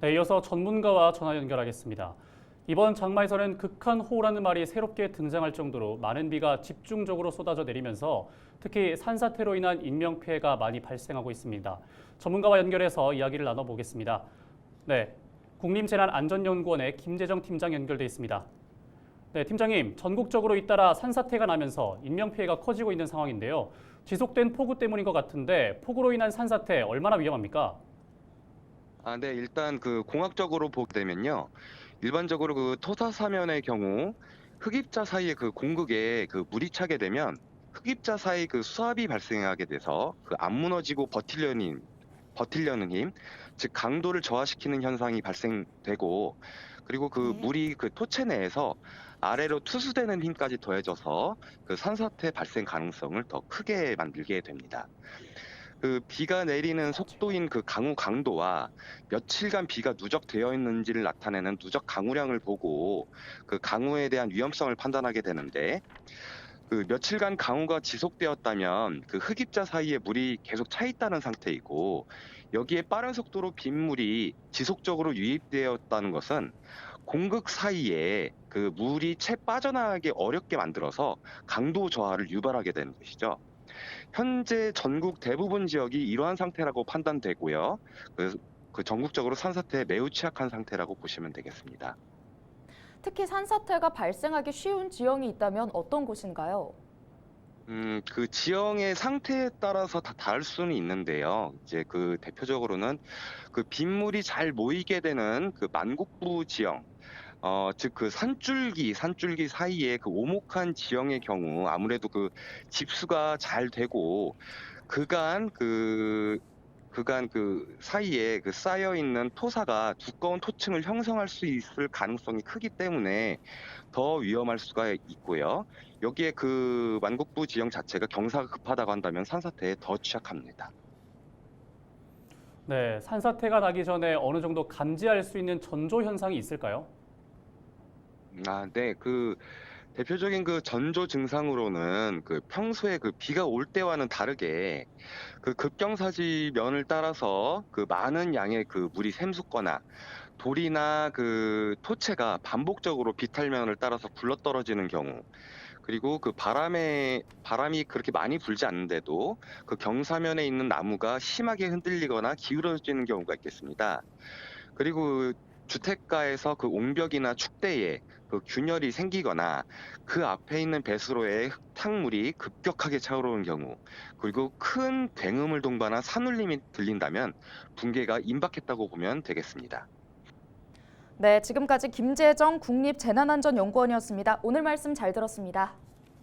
네, 이어서 전문가와 전화 연결하겠습니다. 이번 장마에서는 극한호우라는 말이 새롭게 등장할 정도로 많은 비가 집중적으로 쏟아져 내리면서 특히 산사태로 인한 인명 피해가 많이 발생하고 있습니다. 전문가와 연결해서 이야기를 나눠보겠습니다. 네, 국립재난안전연구원의 김재정 팀장 연결돼 있습니다. 네, 팀장님, 전국적으로 잇따라 산사태가 나면서 인명 피해가 커지고 있는 상황인데요. 지속된 폭우 때문인 것 같은데 폭우로 인한 산사태 얼마나 위험합니까? 아, 네, 일단 그 공학적으로 보게 되면요. 일반적으로 그 토사 사면의 경우 흑입자 사이에 그 공극에 그 물이 차게 되면 흑입자 사이 그 수압이 발생하게 돼서 그 안 무너지고 버틸려는 힘, 버틸려는 힘, 즉 강도를 저하시키는 현상이 발생되고 그리고 그 네. 물이 그 토체 내에서 아래로 투수되는 힘까지 더해져서 그 산사태 발생 가능성을 더 크게 만들게 됩니다. 그 비가 내리는 속도인 그 강우 강도와 며칠간 비가 누적되어 있는지를 나타내는 누적 강우량을 보고 그 강우에 대한 위험성을 판단하게 되는데 그 며칠간 강우가 지속되었다면 그 흑입자 사이에 물이 계속 차 있다는 상태이고 여기에 빠른 속도로 빗물이 지속적으로 유입되었다는 것은 공극 사이에 그 물이 채 빠져나가기 어렵게 만들어서 강도 저하를 유발하게 되는 것이죠. 현재 전국 대부분 지역이 이러한 상태라고 판단되고요. 그, 그 전국적으로 산사태에 매우 취약한 상태라고 보시면 되겠습니다. 특히 산사태가 발생하기 쉬운 지형이 있다면 어떤 곳인가요? 음, 그 지형의 상태에 따라서 다 다를 수는 있는데요. 이제 그 대표적으로는 그 빗물이 잘 모이게 되는 그 만국부 지형, 어, 즉 그 산줄기, 산줄기 사이에 그 오목한 지형의 경우 아무래도 그 집수가 잘 되고 그간 그 그간 그 사이에 그 쌓여 있는 토사가 두꺼운 토층을 형성할 수 있을 가능성이 크기 때문에 더 위험할 수가 있고요. 여기에 그 만국부 지형 자체가 경사가 급하다고 한다면 산사태에 더 취약합니다. 네, 산사태가 나기 전에 어느 정도 감지할 수 있는 전조 현상이 있을까요? 아, 네. 그 대표적인 그 전조 증상으로는 그 평소에 그 비가 올 때와는 다르게 그 급경사지 면을 따라서 그 많은 양의 그 물이 샘솟거나 돌이나 그 토체가 반복적으로 비탈면을 따라서 굴러떨어지는 경우 그리고 그 바람에 바람이 그렇게 많이 불지 않는데도 그 경사면에 있는 나무가 심하게 흔들리거나 기울어지는 경우가 있겠습니다. 그리고 주택가에서 그 옹벽이나 축대에 그 균열이 생기거나 그 앞에 있는 배수로에 흙탕물이 급격하게 차오르는 경우 그리고 큰 굉음을 동반한 산울림이 들린다면 붕괴가 임박했다고 보면 되겠습니다. 네, 지금까지 김재정 국립재난안전연구원이었습니다. 오늘 말씀 잘 들었습니다.